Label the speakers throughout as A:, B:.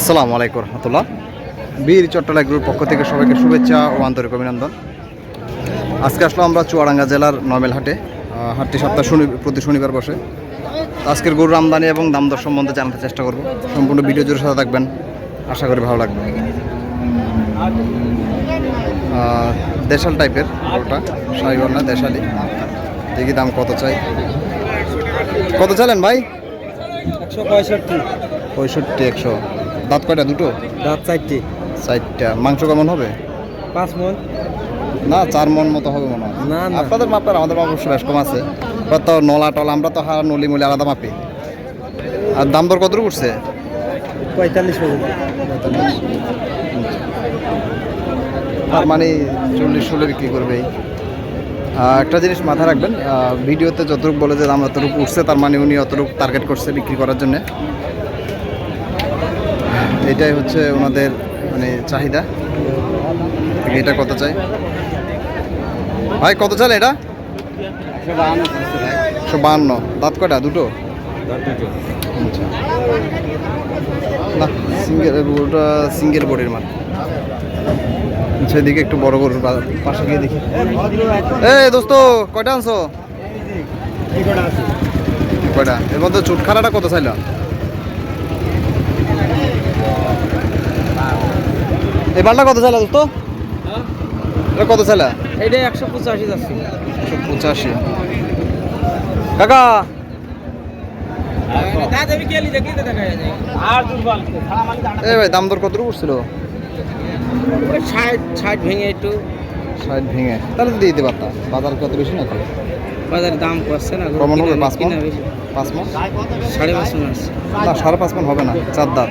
A: আসসালামু আলাইকুম রহমতুল্লাহ। বীর চট্টলা গ্রুপ পক্ষ থেকে সবাইকে শুভেচ্ছা ও আন্তরিক অভিনন্দন। আজকে আসলাম আমরা চুয়াডাঙ্গা জেলার নয়মেল হাটে হাটটি সপ্তাহ শনি প্রতি শনিবার বসে। আজকের গরুর আমদানি এবং দাম দর সম্বন্ধে জানাতে চেষ্টা করব। সম্পূর্ণ ভিডিও জুড়ে সাথে থাকবেন। আশা করি ভালো লাগবে। দেশাল টাইপের গরুটা সাইবল না দেশালি। দেখি দাম কত চাই। কত চালেন ভাই?
B: একশো পঁয়ষট্টি।
A: পঁয়ষট্টি একশো। দাঁত কয়টা? দুটো?
B: দাঁত চারটি।
A: চারটা। মাংস কেমন হবে?
B: পাঁচ মন।
A: না চার মন মতো হবে মনে হয়।
B: না
A: আপনাদের মাপের আমাদের মাপ অবশ্য বেশ কম আছে। আমরা তো নলা টলা আমরা তো হার নলি মলি আলাদা মাপি। আর দাম দর কত উঠছে?
B: পঁয়তাল্লিশ
A: তার মানে চল্লিশ ষোলো বিক্রি করবে। একটা জিনিস মাথায় রাখবেন ভিডিওতে যতটুকু বলে যে দাম যতটুকু উঠছে তার মানে উনি অতটুকু টার্গেট করছে বিক্রি করার জন্য। এটাই হচ্ছে ওনাদের মানে চাহিদা। এটা কত চাই? ভাই, কত চাল এটা? একশো বাহান্ন। দাঁত কয়টা? দুটো? আচ্ছা। না সিঙ্গেল, গরুটা সিঙ্গেল বডির মাল। সেদিকে একটু বড় গরুর পাশে গিয়ে দেখি। এই দোস্ত, কয়টা আনছো? কয়টা? এর মধ্যে চুটখারাটা কত চাইল? এই বালটা কত চাইলা দোস্ত? এটা কত চাইলা?
B: এটা একশো পঁচাশি যাচ্ছে।
A: একশো পঁচাশি। কাকা! এই ভাই দাম দর কত উঠছিল
B: ষাট ষাট ভেঙে একটু।
A: ষাট ভেঙে। তাহলে তো দিয়ে দিতে পারতাম। বাজার কত বেশি
B: বাজারে দাম করছে না
A: কমন হবে পাঁচ মন?
B: বেশি।
A: পাঁচ মন?
B: সাড়ে পাঁচ মন
A: না সাড়ে পাঁচ মন হবে না চার দাঁত।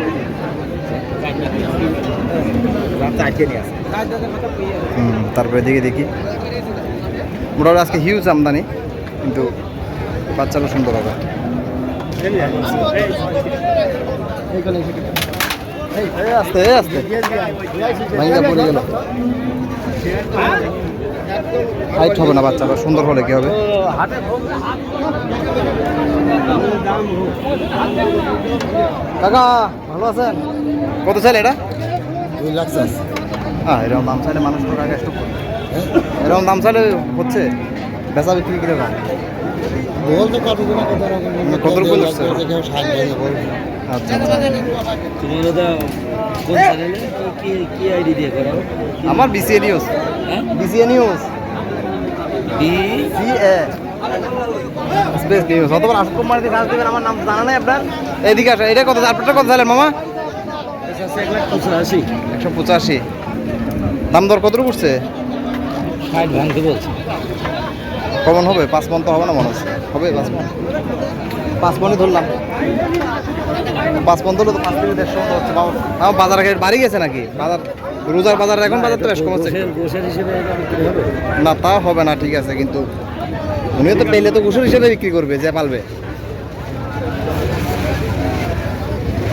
A: তারপরে দেখি দেখি। মোটামুটি আজকে হিউজ আমদানি, কিন্তু বাচ্চারা সুন্দর হবে। গেল। হাইট হবে না বাচ্চারা, সুন্দর হলে কি হবে? কাকা! ভালো আছেন? কত চাইলে এটা?
B: দুই লাখ
A: হ্যাঁ এরকম দাম চাইলে মানুষ তো টাকা স্টক করে এরকম দাম চাইলে হচ্ছে বেচা বিক্রি
B: বলতে কত কত রকম ষাট ভেঙে বলবে
A: আচ্ছা আচ্ছা।
B: করো?
A: আমার বিসিএ নিউজ
B: হ্যাঁ?
A: BCA news
B: B
A: CA space news অতবার আসুক কোম্পানিতে কাজ দেবেন আমার নাম জানা নাই আপনার। এদিকে আসা এটা কত আপনারটা কত চাইলেন মামা? একশো পঁচাশি। দাম দর কত উঠছে?
B: ষাট ভাঙতে বলছে।
A: কমন হবে? পাঁচ মন তো হবে না মনে হচ্ছে। হবে পাঁচ মন। পাঁচ মনই ধরলাম। পাঁচ মন ধরলে তো পাঁচ থেকে দেড়শো মতো হচ্ছে। তাও বাজার বাড়ি গেছে নাকি? বাজার রোজার বাজার এখন বাজার তো বেশ কম হচ্ছে।
B: গোসের গোসের হিসেবে এটা বিক্রি হবে।
A: না তা হবে না ঠিক আছে কিন্তু উনিও তো পেলে তো কুসুর হিসেবে বিক্রি করবে, যে পালবে।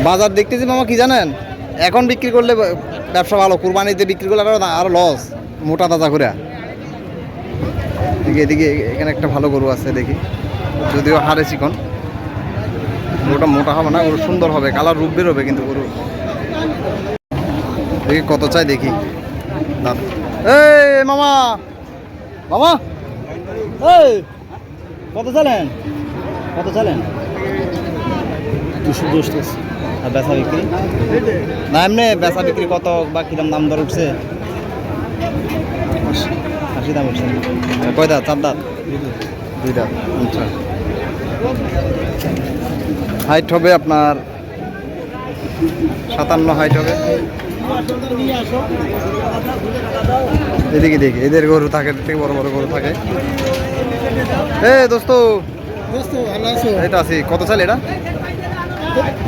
A: বাজার দেখতেছি মামা, কি জানেন? এখন বিক্রি করলে ব্যবসা ভালো, কুরবানিতে বিক্রি করলে আরও আরও লস মোটা তাজা করে। এদিকে এদিকে, এখানে একটা ভালো গরু আছে, দেখি। যদিও হারে চিকন। গরুটা মোটা হবে না, গরু সুন্দর হবে, কালার রূপ বের হবে কিন্তু গরু। দেখি কত চাই, দেখি। এই, মামা! মামা! এই! কত চালেন? কত চালেন?
B: দুশো দশ
A: আর বেচা বিক্রি? না এমনি বেচা বিক্রি কত বা কিরম দাম দর উঠছে? আশি। দাম উঠছে। কয় দাঁত? চার দাঁত? দুই দাঁত। আচ্ছা। হাইট হবে আপনার সাতান্ন হাইট হবে। এদিকে দেখি এদের গরু থাকে থেকে বড় বড় গরু থাকে। এ দোস্ত।
B: দোস্ত ভালো আছো?
A: এটা আছি। কত চাল এটা?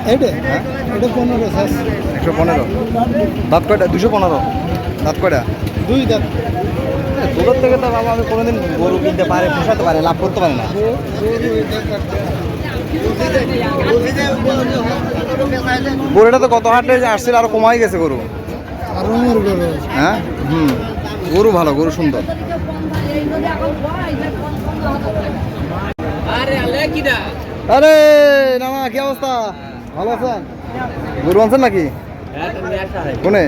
A: হ্যাঁ? একশো পনেরো। দাঁত কয়টা? দুশো পনেরো। দাঁত কয়টা?
B: দুই দাঁত।
A: তোদের থেকে তো বাবা আমি কোনোদিন গরু কিনতে পারে পোষাতে পারে লাভ করতে পারে না। গরুটা তো কত হাটে আসছিল আরও কমাই গেছে গরু।
B: আরও গরু
A: হ্যাঁ? হুম। গরু ভালো গরু সুন্দর। আরে নামা কি অবস্থা? ভালো আছেন? গরু আনছেন নাকি? কোনে?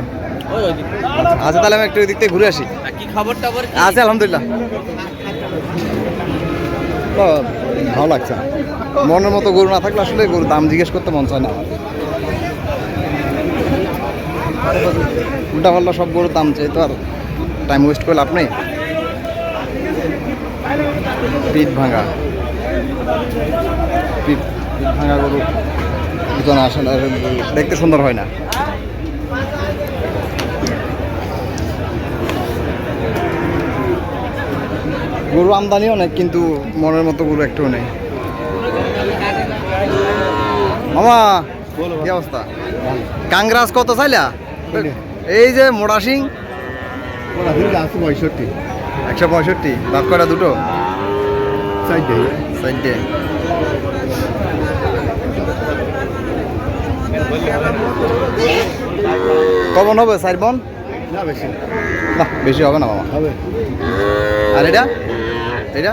A: আচ্ছা তাহলে আমি একটু ওই দিক থেকে ঘুরে আসি।
B: খবর টবর
A: আছে আলহামদুলিল্লাহ। ভালো লাগছে। মনের মতো গরু না থাকলে আসলে গরু দাম জিজ্ঞেস করতে মন চায় না। উল্টা পাল্টা সব গরুর দাম চাই তো আর। টাইম ওয়েস্ট করে লাভ নেই। পিঠ ভাঙা। পিঠ পিঠ ভাঙা গরু আসে না দেখতে সুন্দর হয় না। গরু আমদানি অনেক কিন্তু মনের মতো গরু একটু নেই। মামা কি অবস্থা? কাংরাজ কত চাইলা? এই যে মোড়া সিং।
C: পঁয়ষট্টি।
A: একশো পঁয়ষট্টি দাঁত কয়টা দুটো?
C: চারটে
A: চারটে কমন হবে চার বন
C: না বেশি।
A: না বেশি হবে না মামা।
C: হবে।
A: আর এটা? এটা?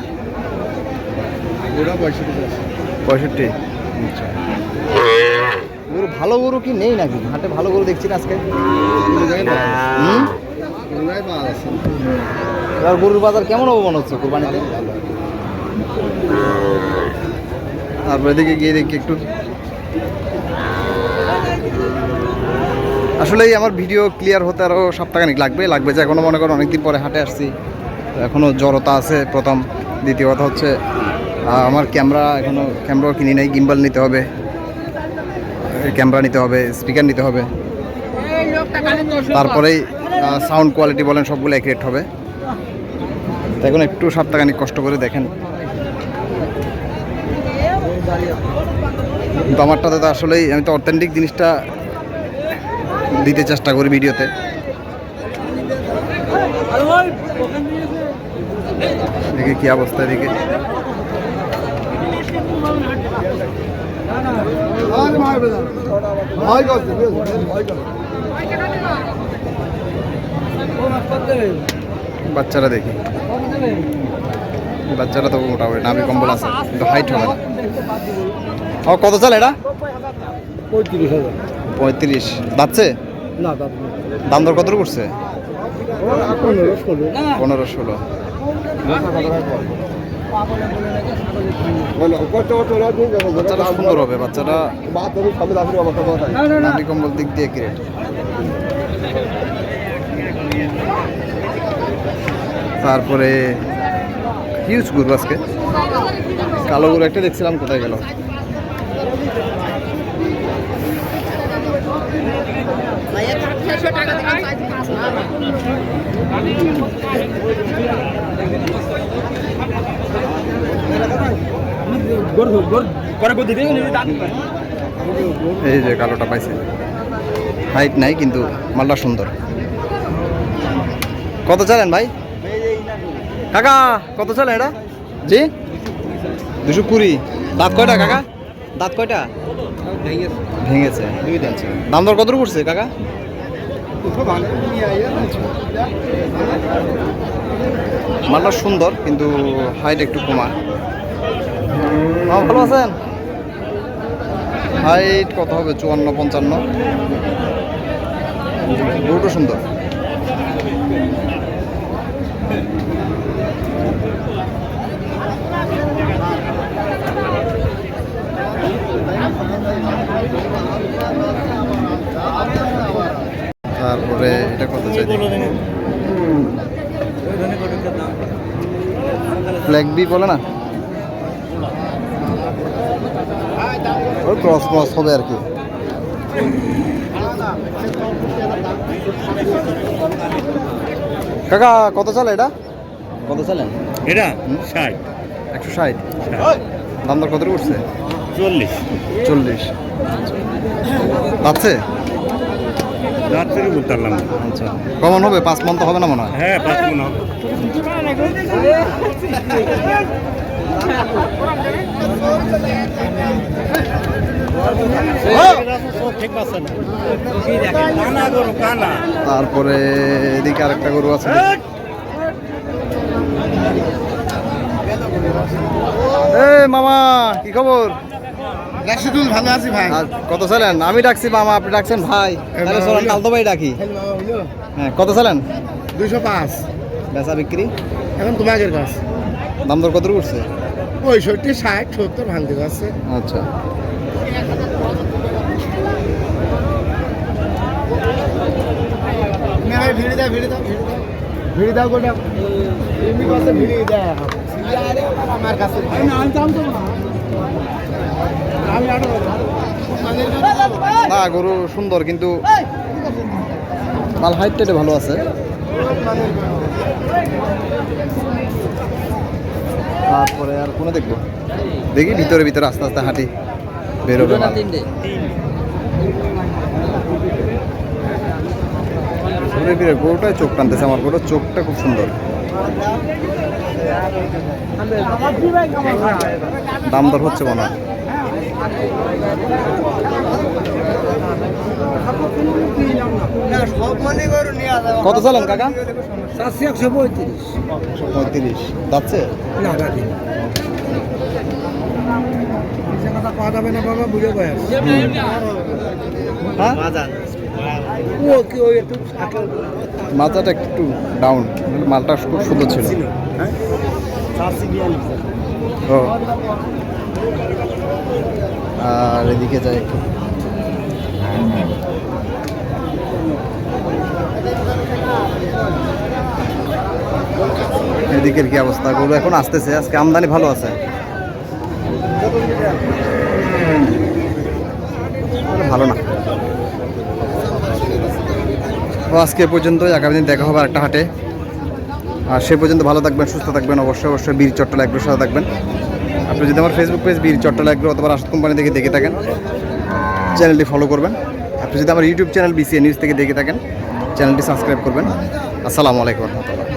C: পঁয়ষট্টি
A: পঁয়ষট্টি। আচ্ছা। গরু ভালো গরু কি নেই নাকি? হাটে ভালো গরু দেখছি না আজকে। হুম? গরুর বাজার কেমন হবে মনে হচ্ছে কোরবানিতে? তারপর এদিকে গিয়ে দেখি একটু। আসলেই আমার ভিডিও ক্লিয়ার হতে আরও সপ্তাহখানিক লাগবে। লাগবে যে এখনও মনে করো অনেকদিন পরে হাটে আসছি। এখনও জড়তা আছে প্রথম। দ্বিতীয় কথা হচ্ছে আমার ক্যামেরা এখনও ক্যামেরাও কিনি নাই গিম্বাল নিতে হবে। ক্যামেরা নিতে হবে স্পিকার নিতে হবে। তারপরেই সাউন্ড কোয়ালিটি বলেন সবগুলো অ্যাকুরেট হবে। এখন একটু সপ্তাহখানিক কষ্ট করে দেখেন। কিন্তু আমারটাতে তো আসলেই আমি তো অথেন্টিক জিনিসটা দিতে চেষ্টা করি ভিডিওতে। দেখি কি অবস্থা
C: করছে
A: বাচ্চারা দেখি। বাচ্চারা তো মোটামুটি নামি কম্বল আছে কিন্তু হাইট হবে না। ও কত চাল এটা?
C: পঁয়ত্রিশ হাজার।
A: পঁয়ত্রিশ। বাচ্চে
C: না
A: দাম দর কত করছে
C: পনেরো ষোলো।
A: বাচ্চাটা সুন্দর হবে বাচ্চাটা নামি কম্বল দিক দিয়ে তারপরে হিউজ গরু আজকে। কালো গরু একটা দেখছিলাম, কোথায় গেল? এই যে কালোটা পাইছে। হাইট নাই, কিন্তু মালটা সুন্দর। কত চালেন ভাই? কাকা কত চালেন এটা? জি? দুশো কুড়ি। দাঁত কয়টা কাকা? দাঁত কয়টা? ভেঙেছে। দাম দর কত পড়ছে কাকা? মালটা সুন্দর কিন্তু হাইট একটু কমা। ভালো আছেন? হাইট কত হবে? চুয়ান্ন পঞ্চান্ন। গরুটা সুন্দর। তারপরে এটা কত চাই? ফ্ল্যাগ বি বলে না? ওই ক্রস ক্রস হবে আর কি। কাকা কত চালে এটা? কত চালেন?
B: এটা? ষাট।
A: একশো ষাট। দাম দর কত
B: চল্লিশ।
A: চল্লিশ। পাচ্ছে আচ্ছা। কমন হবে? পাঁচ মন তো হবে না মনে হয়?
B: হ্যাঁ পাঁচ মন হবে। কানা গরু কানা
A: তারপরে এদিকে আরেকটা গরু আছে। এ মামা কি খবর?
C: রাশিদুল ভালো আছি ভাই।
A: কত চালেন? আমি ডাকছি মামা আপনি ডাকছেন ভাই। তাহলে কালতো ভাই ডাকি। হ্যাঁ কত চালেন?
C: দুইশো পাঁচ।
A: বেচা বিক্রি?
C: এখন তোমাদের কাছ
A: দাম দর কত উঠছে?
C: পঁয়ষট্টি ষাট সত্তর ভাঙতে পারছে
A: আচ্ছা।
C: ভিড়ে দাও ভিড়ে দাও ভিড়ে দাও। গোটা। এমনি কাছে ভিড়ে দেয় আমার কাছে। না। আমি আটো
A: না গরু সুন্দর কিন্তু মাল হাইট টাইটে ভালো আছে। তারপরে আর কোনো দেখব? দেখি ভিতরে ভিতরে আস্তে আস্তে হাঁটি। বেরোবে
B: না
A: ঘুরে ফিরে গরুটাই চোখ টানতেছে আমার গরুর চোখটা খুব সুন্দর। দাম দর হচ্ছে মনে হয়। কত চালেন কাকা?
C: চারশো একশো পঁয়ত্রিশ।
A: পঁয়ত্রিশ যাচ্ছে?
C: না কথা পাওয়া যাবে না বাবা বুঝে বয়স
A: হ্যাঁ মাথাটা একটু ডাউন মালটা খুব সুন্দর ছিল। ও। আর এদিকে যাই একটু। এদিকের কি অবস্থা? গরু এখন আসতেছে, আজকে আমদানি ভালো আছে। ভালো না তো আজকে পর্যন্ত আগামী দিন দেখা হবে একটা হাটে। আর সে পর্যন্ত ভালো থাকবেন, সুস্থ থাকবেন, অবশ্যই অবশ্যই বীর চট্টলা এগ্রোর সাথে থাকবেন। আপনি যদি আমার ফেসবুক পেজ বীর চট্টলা এগ্রো অথবা রাশদ কোম্পানি থেকে দেখে থাকেন চ্যানেলটি ফলো করবেন। আপনি যদি আমার ইউটিউব চ্যানেল বিসিএ নিউজ থেকে দেখে থাকেন চ্যানেলটি সাবস্ক্রাইব করবেন। আসসালামু আলাইকুম। রহমতুল্লাহ